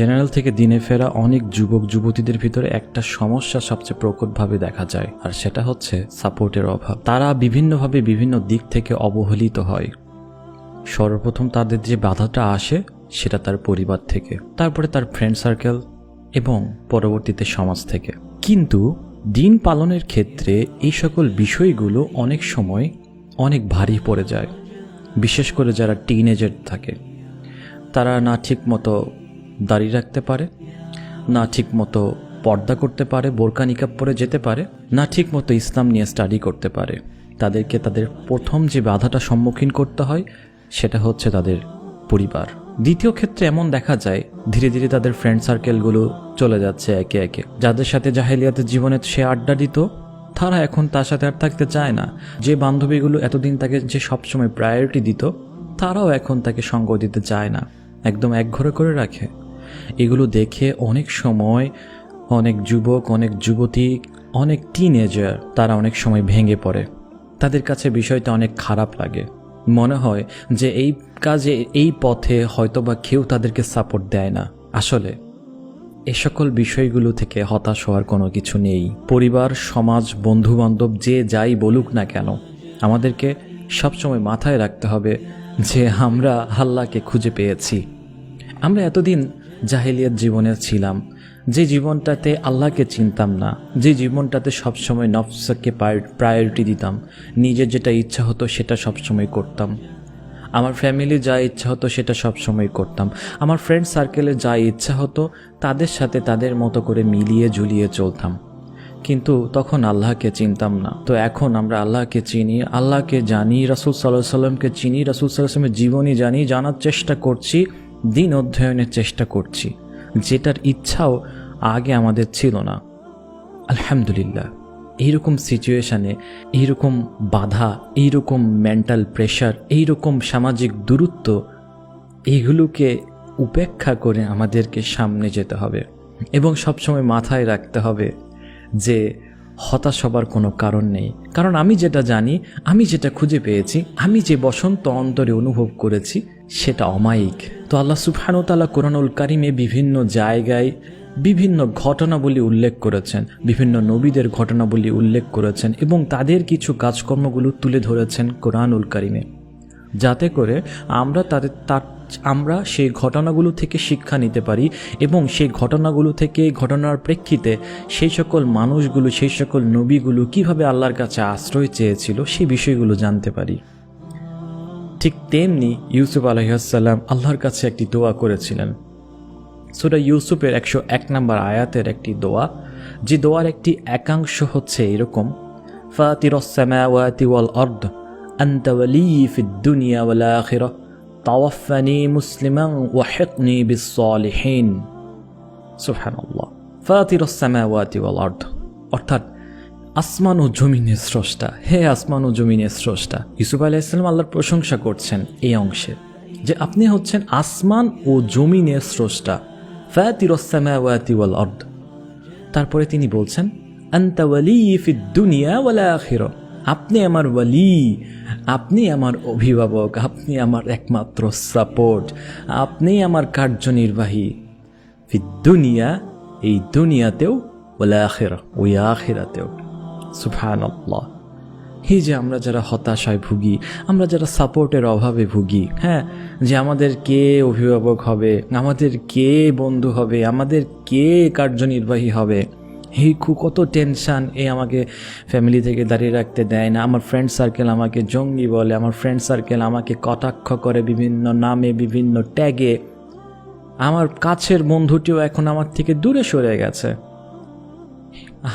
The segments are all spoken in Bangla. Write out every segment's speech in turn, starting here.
জেনারেল থেকে দিনে ফেরা অনেক যুবক যুবতীদের ভিতরে একটা সমস্যা সবচেয়ে প্রকটভাবে দেখা যায়, আর সেটা হচ্ছে সাপোর্টের অভাব। তারা বিভিন্নভাবে বিভিন্ন দিক থেকে অবহেলিত হয়। সর্বপ্রথম তাদের যে বাধাটা আসে, সেটা তার পরিবার থেকে, তারপরে তার ফ্রেন্ড সার্কেল এবং পরবর্তীতে সমাজ থেকে। কিন্তু দিন পালনের ক্ষেত্রে এই সকল বিষয়গুলো অনেক সময় অনেক ভারী পড়ে যায়। বিশেষ করে যারা টিনেজার থাকে, তারা না ঠিক মতো দাড়ি রাখতে পারে, না ঠিক মতো পর্দা করতে পারে বোরকা নিকাব পরে যেতে পারে, না ঠিক মতো ইসলাম নিয়ে স্টাডি করতে পারে। তাদেরকে তাদের প্রথম যে বাধাটা সম্মুখীন করতে হয়, সেটা হচ্ছে তাদের পরিবার। দ্বিতীয় ক্ষেত্রে এমন দেখা যায়, ধীরে ধীরে তাদের ফ্রেন্ড সার্কেলগুলো চলে যাচ্ছে একে একে। যাদের সাথে জাহেলিয়াতের জীবনে সে আড্ডা দিত, তারা এখন তার সাথে আর থাকতে চায় না। যে বান্ধবীগুলো এতদিন তাকে যে সবসময় প্রায়োরিটি দিত, তারাও এখন তাকে সঙ্গ দিতে চায় না। একদম একঘরে করে রাখে। এগুলো দেখে অনেক সময় অনেক যুবক, অনেক যুবতী, অনেক টিনেজার তারা অনেক সময় ভেঙে পড়ে। তাদের কাছে বিষয়টা অনেক খারাপ লাগে। মনে হয় যে এই কাজে, এই পথে হয়তোবা কেউ তাদেরকে সাপোর্ট দেয় না। আসলে এ সকল বিষয়গুলো থেকে হতাশ হওয়ার কোনো কিছু নেই। পরিবার, সমাজ বন্ধু বান্ধব যে যাই বলুক না কেন, আমাদেরকে সবসময় মাথায় রাখতে হবে যে আমরা আল্লাহকে খুঁজে পেয়েছি। আমরা এতদিন জাহেলিয়াত জীবনে ছিলাম। যে জীবনটাতে আল্লাহকে চিনতাম না, যে জীবনটাতে সবসময় নফসাকে প্রায়োরিটি দিতাম, নিজের যেটা ইচ্ছা হতো সেটা সবসময় করতাম। আমার ফ্যামিলি যা ইচ্ছা হতো সেটা সবসময় করতাম। আমার ফ্রেন্ড সার্কেলে যা ইচ্ছা হতো, তাদের সাথে তাদের মতো করে মিলিয়ে ঝুলিয়ে চলতাম। কিন্তু তখন আল্লাহকে চিনতাম না। তো এখন আমরা আল্লাহকে চিনি, আল্লাহকে জানি, রাসুল সাল্লাহ সাল্লামকে চিনি, রাসুল সাল্লাহ সাল্লামের জীবনী জানি, জানার চেষ্টা করছি। দিন অধ্যয়নের চেষ্টা করছি, যেটার ইচ্ছাও আগে আমাদের ছিল না। আলহামদুলিল্লাহ, এইরকম সিচুয়েশানে, এইরকম বাধা, এইরকম মেন্টাল প্রেশার, এইরকম সামাজিক দূরত্ব এইগুলোকে উপেক্ষা করে আমাদেরকে সামনে যেতে হবে এবং সবসময় মাথায় রাখতে হবে যে হতাশ হবার কোনো কারণ নেই। কারণ আমি যেটা জানি, আমি যেটা খুঁজে পেয়েছি, আমি যে বসন্ত অন্তরে অনুভব করেছি, সেটা অমায়িক। তো আল্লাহ সুফানুতালা কোরআনুল কারিমে বিভিন্ন জায়গায় বিভিন্ন ঘটনাবলী উল্লেখ করেছেন, বিভিন্ন নবীদের ঘটনাবলী উল্লেখ করেছেন এবং তাদের কিছু কাজকর্মগুলো তুলে ধরেছেন কোরআনুল কারিমে। যাতে করে আমরা তাদের, তার আমরা সেই ঘটনাগুলো থেকে শিক্ষা নিতে পারি এবং সেই ঘটনাগুলো থেকে ঘটনার প্রেক্ষিতে সেই সকল মানুষগুলো, সেই সকল নবীগুলো কীভাবে আল্লাহর কাছে আশ্রয় চেয়েছিল সেই বিষয়গুলো জানতে পারি। ঠিক তেমনি ইউসুফ আলহাম আল্লাহর কাছে একটি দোয়া করেছিলেন। সুরা ইউসুফের একশো এক নম্বর আয়াতের একটি দোয়া। যে দোয়ার একটি একাংশ হচ্ছে এরকম ফাতিরসামাওয়াতি ওয়াল অর্দ আন্তাওয়ালি ফিদ দুনিয়া আখিরা। তাওয়াফানি মুসলিমাং ওয়াহেকনি বিসলিহীন সুফহান আল্লাহ ফাতিরসামাওয়াতি ওয়াল আর্ধ অর্থাৎ আসমান ও জমিনের স্রষ্টা। হে আসমান ও জমিনের স্রষ্টা। ইসুফ আলাহ ইসলাম আল্লাহর প্রশংসা করছেন এই অংশে যে আপনি হচ্ছেন আসমান ও জমিনের স্রষ্টা। ফাতিরসামাওয়াতি ওয়াল আর্ধ তারপরে তিনি বলছেন আন্তাওয়ালি ফিদ দুনিয়া ওয়ালা আখিরা আপনি আমার ওয়ালি, আপনি আমার অভিভাবক, আপনি আমার একমাত্র সাপোর্ট, আপনি আমার কার্যনির্বাহী। দুনিয়া, এই দুনিয়াতেও ওলা আখেরা, ওই আখেরাতেও। সুফান এই যে আমরা যারা হতাশায় ভুগি, আমরা যারা সাপোর্টের অভাবে ভুগি হ্যাঁ যে আমাদের কে অভিভাবক হবে, আমাদের কে বন্ধু হবে, আমাদের কে কার্যনির্বাহী হবে খু, কত টেনশান এ আমাকে ফ্যামিলি থেকে দাঁড়িয়ে রাখতে দেয় না। আমার ফ্রেন্ড সার্কেল আমাকে জঙ্গি বলে, আমার ফ্রেন্ড সার্কেল আমাকে কটাক্ষ করে বিভিন্ন নামে, বিভিন্ন ট্যাগে আমার কাছের বন্ধুটিও এখন আমার থেকে দূরে সরে গেছে।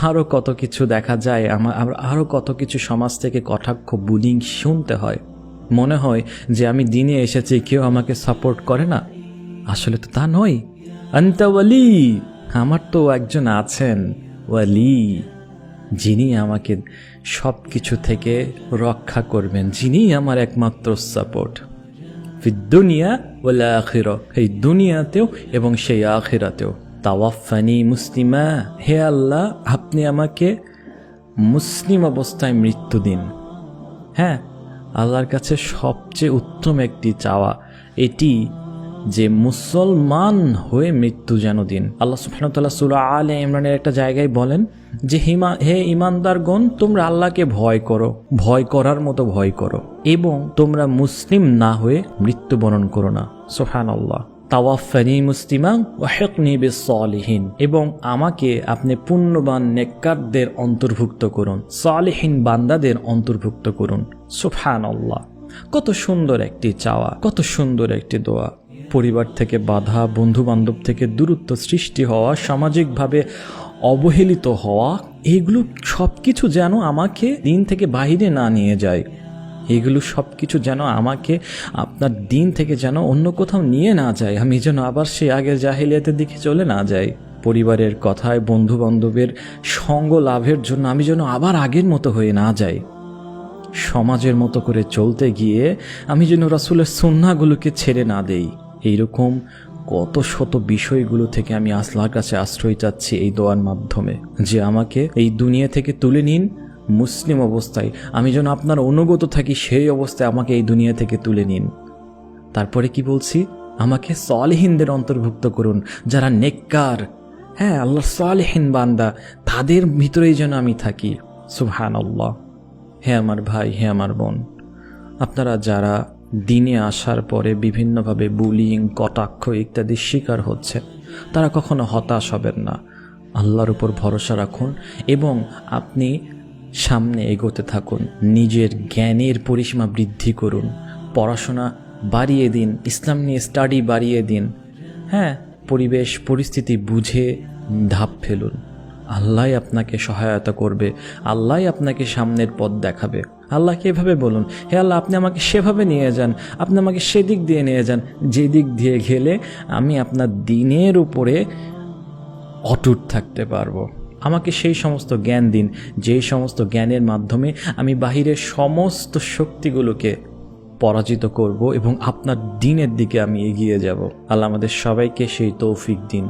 আরও কত কিছু দেখা যায় আমার আরও কত কিছু সমাজ থেকে কটাক্ষ বুলিং শুনতে হয়। মনে হয় যে আমি দিনে এসেছি, কেউ আমাকে সাপোর্ট করে না। আসলে তো তা নয়। আন্তাওয়ালি আমার তো একজন আছেন। ওয়ালি, যিনি আমাকে সব কিছু থেকে রক্ষা করবেন যিনি আমার একমাত্র সাপোর্ট। দুনিয়া ওলা আখির, এই দুনিয়াতেও এবং সেই আখিরাতেও। তাওয়াফানি মুসলিমা, হে আল্লাহ, আপনি আমাকে মুসলিম অবস্থায় মৃত্যু দিন। হ্যাঁ আল্লাহর কাছে সবচেয়ে উত্তম একটি চাওয়া, এটি যে মুসলমান হয়ে মৃত্যু যেন দিন। আল্লাহ সুফানতাল্লাহ সুরা আল ইমরানের একটা জায়গায় বলেন যে, হিমা, হে ইমানদারগণ তোমরা আল্লাহকে ভয় করো, ভয় করার মতো ভয় করো এবং তোমরা মুসলিম না হয়ে মৃত্যুবরণ করো না। সোফান আল্লাহ তাওয়াফানি মুসলিমা ওয়াহেকনি বিসলিহীন এবং আমাকে আপনি পুণ্যবান নেককারদের অন্তর্ভুক্ত করুন, সালেহীন বান্দাদের অন্তর্ভুক্ত করুন। সুফান আল্লাহ কত সুন্দর একটি চাওয়া, কত সুন্দর একটি দোয়া। পরিবার থেকে বাধা বন্ধু বান্ধব থেকে দূরত্ব সৃষ্টি হওয়া, সামাজিকভাবে অবহেলিত হওয়া, এগুলো সব কিছু যেন আমাকে দিন থেকে বাহিরে না নিয়ে যায়। এগুলো সব কিছু যেন আমাকে আপনার দিন থেকে যেন অন্য কোথাও নিয়ে না যায়। আমি যেন আবার সে আগের জাহিলিয়াতের দিকে চলে না যাই। পরিবারের কথায় বন্ধু বান্ধবের সঙ্গ লাভের জন্য আমি যেন আবার আগের মতো হয়ে না যাই। সমাজের মতো করে চলতে গিয়ে আমি যেন রাসুলের সন্নাগুলোকে ছেড়ে না দেই। এইরকম কত শত বিষয়গুলো থেকে আমি আসলার কাছে আশ্রয় চাচ্ছি এই দোয়ার মাধ্যমে যে আমাকে এই দুনিয়া থেকে তুলে নিন মুসলিম অবস্থায়। আমি যেন আপনার অনুগত থাকি সেই অবস্থায় আমাকে এই দুনিয়া থেকে তুলে নিন। তারপরে কি বলছি? আমাকে সলহীনদের অন্তর্ভুক্ত করুন, যারা নেককার। হ্যাঁ আল্লাহ সলহীন বান্দা, তাদের ভিতরেই যেন আমি থাকি। সুবহান আল্লাহ হে আমার ভাই, হে আমার বোন, আপনারা যারা দিনে আসার পরে বিভিন্নভাবে বুলিং কটাক্ষ ইত্যাদির শিকার হচ্ছে। তারা কখনো হতাশ হবেন না। আল্লাহর উপর ভরসা রাখুন এবং আপনি সামনে এগোতে থাকুন। নিজের জ্ঞানের পরিসীমা বৃদ্ধি করুন। পড়াশোনা বাড়িয়ে দিন, ইসলাম নিয়ে স্টাডি বাড়িয়ে দিন। হ্যাঁ পরিবেশ, পরিস্থিতি বুঝে ধাপ ফেলুন। আল্লাহ আপনাকে সহায়তা করবে, আল্লাহ আপনাকে সামনের পথ দেখাবে। আল্লাহকে এভাবে বলুন, হে আল্লাহ, আপনি আমাকে সেভাবে নিয়ে যান, আপনি আমাকে সেদিক দিয়ে নিয়ে যান যে দিক দিয়ে গেলে আমি আপনার দিনের উপরে অটুট থাকতে পারব। আমাকে সেই সমস্ত জ্ঞান দিন, যেই সমস্ত জ্ঞানের মাধ্যমে আমি বাহিরের সমস্ত শক্তিগুলোকে পরাজিত করব এবং আপনার দিনের দিকে আমি এগিয়ে যাব। আল্লাহ আমাদের সবাইকে সেই তৌফিক দিন।